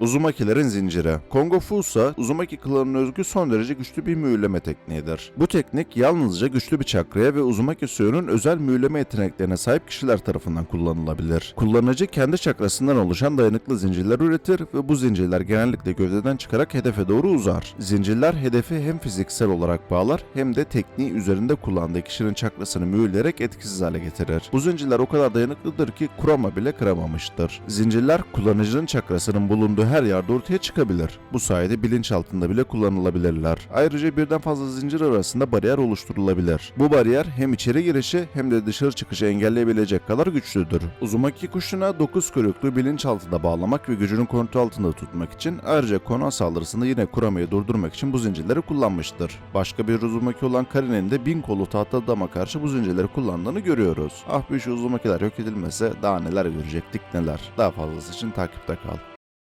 Uzumakilerin zinciri. Kongo Fusa, Uzumaki klanına özgü son derece güçlü bir mühürleme tekniğidir. Bu teknik yalnızca güçlü bir çakraya ve Uzumaki suyunun özel mühürleme yeteneklerine sahip kişiler tarafından kullanılabilir. Kullanıcı kendi çakrasından oluşan dayanıklı zincirler üretir ve bu zincirler genellikle gövdeden çıkarak hedefe doğru uzar. Zincirler hedefi hem fiziksel olarak bağlar hem de tekniği üzerinde kullandığı kişinin çakrasını mühürleyerek etkisiz hale getirir. Bu zincirler o kadar dayanıklıdır ki kurama bile kıramamıştır. Zincirler kullanıcının çakrasının bulunduğu her yerde ortaya çıkabilir. Bu sayede bilinç altında bile kullanılabilirler. Ayrıca birden fazla zincir arasında bariyer oluşturulabilir. Bu bariyer hem içeri girişi hem de dışarı çıkışı engelleyebilecek kadar güçlüdür. Uzumaki kuşuna 9 kuyruklu bilinç altında bağlamak ve gücünün kontrol altında tutmak için ayrıca konu saldırısını yine kuramayı durdurmak için bu zincirleri kullanmıştır. Başka bir Uzumaki olan Karin'in de bin kolu tahta adama karşı bu zincirleri kullandığını görüyoruz. Ah bir şu Uzumakiler yok edilmese daha neler görecektik neler. Daha fazlası için takipte kal.